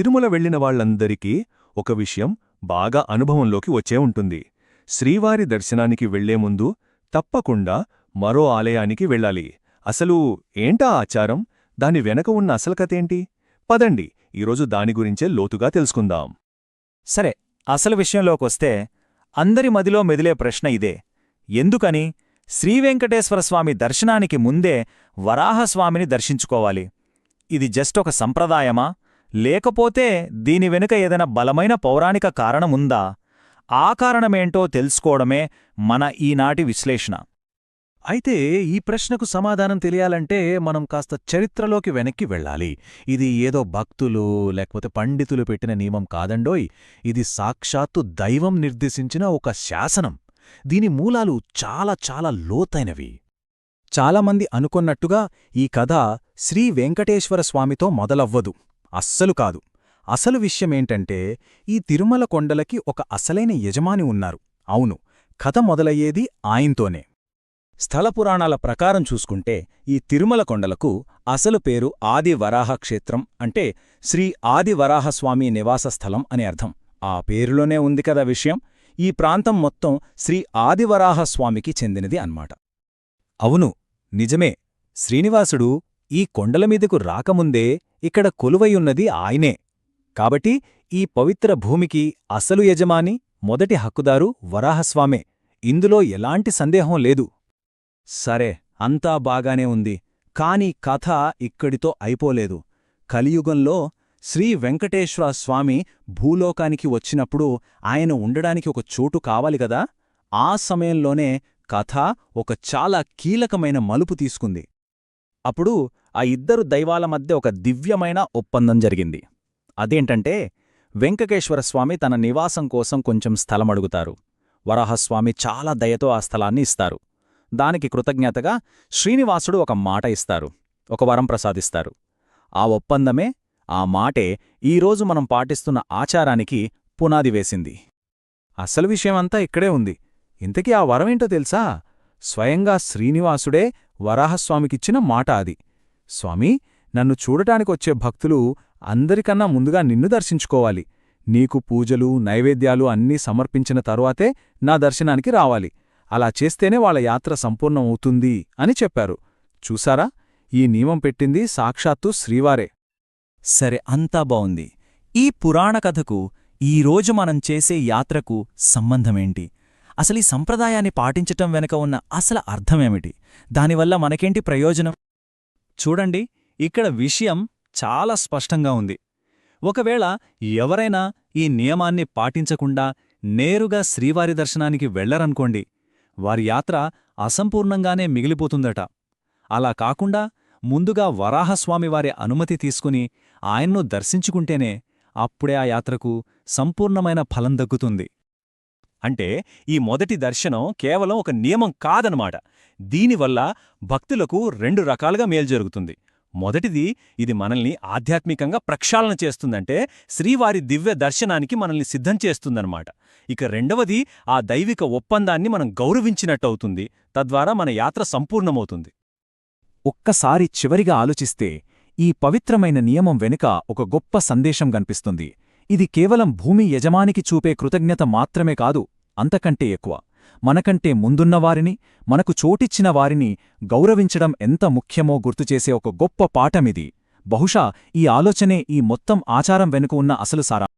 తిరుమల వెళ్ళిన వాళ్ళందరికీ ఒక విషయం బాగా అనుభవంలోకి వచ్చే ఉంటుంది. శ్రీవారి దర్శనానికి వెళ్ళే ముందు తప్పకుండా మరో ఆలయానికి వెళ్ళాలి. అసలు ఏంటా ఆచారం? దాని వెనక ఉన్న అసలు కథేంటి పదండి ఈరోజు దాని గురించే లోతుగా తెలుసుకుందాం. సరే అసలు విషయంలోకొస్తే అందరి మదిలో మెదిలే ప్రశ్న ఇదే. ఎందుకని? శ్రీవెంకటేశ్వరస్వామి దర్శనానికి ముందే వరాహస్వామిని దర్శించుకోవాలి. ఇది జస్ట్ ఒక సంప్రదాయమా? లేకపోతే దీని వెనుక ఏదైనా బలమైన పౌరాణిక కారణముందా? ఆ కారణమేంటో తెలుసుకోవడమే మన ఈనాటి విశ్లేషణ. అయితే ఈ ప్రశ్నకు సమాధానం తెలియాలంటే మనం కాస్త చరిత్రలోకి వెనక్కి వెళ్ళాలి. ఇది ఏదో భక్తులు లేకపోతే పండితులు పెట్టిన నియమం కాదండోయ్. ఇది సాక్షాత్తు దైవం నిర్దేశించిన ఒక శాసనం. దీని మూలాలు చాలా చాలా లోతైనవి. చాలామంది అనుకొన్నట్టుగా ఈ కథ శ్రీ వెంకటేశ్వర స్వామితో మొదలవ్వదు. అస్సలు కాదు. అసలు విషయమేంటంటే ఈ తిరుమల కొండలకి ఒక అసలైన యజమాని ఉన్నారు. అవును కథ మొదలయ్యేది ఆయంతోనే స్థల పురాణాల ప్రకారం చూసుకుంటే ఈ తిరుమల కొండలకు అసలు పేరు ఆది వరాహ క్షేత్రం అంటే శ్రీ ఆది వరాహస్వామి నివాస స్థలం అని అర్థం. ఆ పేరులోనే ఉంది కదా విషయం. ఈ ప్రాంతం మొత్తం శ్రీ ఆదివరాహస్వామికి చెందినది అన్మాట అవును నిజమే. శ్రీనివాసుడు ఈ కొండలమీదకు రాకముందే ఇక్కడ కొలువయున్నది ఆయనే. కాబట్టి ఈ పవిత్ర భూమికి అసలు యజమాని మొదటి హక్కుదారు వరాహస్వామే. ఇందులో ఎలాంటి సందేహం లేదు. సరే అంతా బాగానే ఉంది. కాని కథ ఇక్కడితో అయిపోలేదు. కలియుగంలో శ్రీ వెంకటేశ్వర స్వామి భూలోకానికి వచ్చినప్పుడు ఆయన ఉండడానికి ఒక చోటు కావాలిగదా ఆ సమయంలోనే కథ ఒక చాలా కీలకమైన మలుపు తీసుకుంది. అప్పుడు ఆ ఇద్దరు దైవాల మధ్య ఒక దివ్యమైన ఒప్పందం జరిగింది. అదేంటంటే వెంకటేశ్వరస్వామి తన నివాసం కోసం కొంచెం స్థలమడుగుతారు. వరాహస్వామి చాలా దయతో ఆ స్థలాన్ని ఇస్తారు. దానికి కృతజ్ఞతగా శ్రీనివాసుడు ఒక మాట ఇస్తారు. ఒక వరం ప్రసాదిస్తారు. ఆ ఒప్పందమే ఆ మాటే ఈరోజు మనం పాటిస్తున్న ఆచారానికి పునాది వేసింది. అసలు విషయమంతా ఇక్కడే ఉంది. ఇంతకీ ఆ వరమేంటో తెలుసా? స్వయంగా శ్రీనివాసుడే వరాహస్వామికిచ్చిన మాట అది. స్వామీ నన్ను చూడటానికొచ్చే భక్తులు అందరికన్నా ముందుగా నిన్ను దర్శించుకోవాలి. నీకు పూజలు నైవేద్యాలు అన్నీ సమర్పించిన తరువాతే నా దర్శనానికి రావాలి. అలా చేస్తేనే వాళ్ళ యాత్ర సంపూర్ణమవుతుంది అని చెప్పారు. చూసారా? ఈ నియమం పెట్టింది సాక్షాత్తు శ్రీవారే. సరే అంతా బావుంది. ఈ పురాణ కథకు ఈరోజు మనం చేసే యాత్రకు సంబంధమేంటి? అసలీ సంప్రదాయాన్ని పాటించటం వెనక ఉన్న అసలు అర్థమేమిటి? దానివల్ల మనకేంటి ప్రయోజనం? చూడండి ఇక్కడ విషయం చాలా స్పష్టంగా ఉంది. ఒకవేళ ఎవరైనా ఈ నియమాన్ని పాటించకుండా నేరుగా శ్రీవారి దర్శనానికి వెళ్ళరనుకోండి వారి యాత్ర అసంపూర్ణంగానే మిగిలిపోతుందట. అలా కాకుండా ముందుగా వరాహస్వామివారి అనుమతి తీసుకుని ఆయన్ను దర్శించుకుంటేనే అప్పుడే ఆ యాత్రకు సంపూర్ణమైన ఫలం దక్కుతుంది. అంటే ఈ మొదటి దర్శనం కేవలం ఒక నియమం కాదనమాట. దీనివల్ల భక్తులకు రెండు రకాలుగా మేలు జరుగుతుంది. మొదటిది ఇది మనల్ని ఆధ్యాత్మికంగా ప్రక్షాళన చేస్తుందంటే శ్రీవారి దివ్య దర్శనానికి మనల్ని సిద్ధం చేస్తుందన్నమాట. ఇక రెండవది ఆ దైవిక ఒప్పందాన్ని మనం గౌరవించినట్టవుతుంది. తద్వారా మన యాత్ర సంపూర్ణమవుతుంది. ఒక్కసారి చివరిగా ఆలోచిస్తే ఈ పవిత్రమైన నియమం వెనుక ఒక గొప్ప సందేశం కనిపిస్తుంది. ఇది కేవలం భూమి యజమానికి చూపే కృతజ్ఞత మాత్రమే కాదు అంతకంటే ఎక్కువ. మనకంటే ముందున్నవారిని మనకు చోటిచ్చిన వారిని గౌరవించడం ఎంత ముఖ్యమో గుర్తుచేసే ఒక గొప్ప పాఠమిది. బహుశా ఈ ఆలోచనే ఈ మొత్తం ఆచారం వెనుక ఉన్న అసలు సారా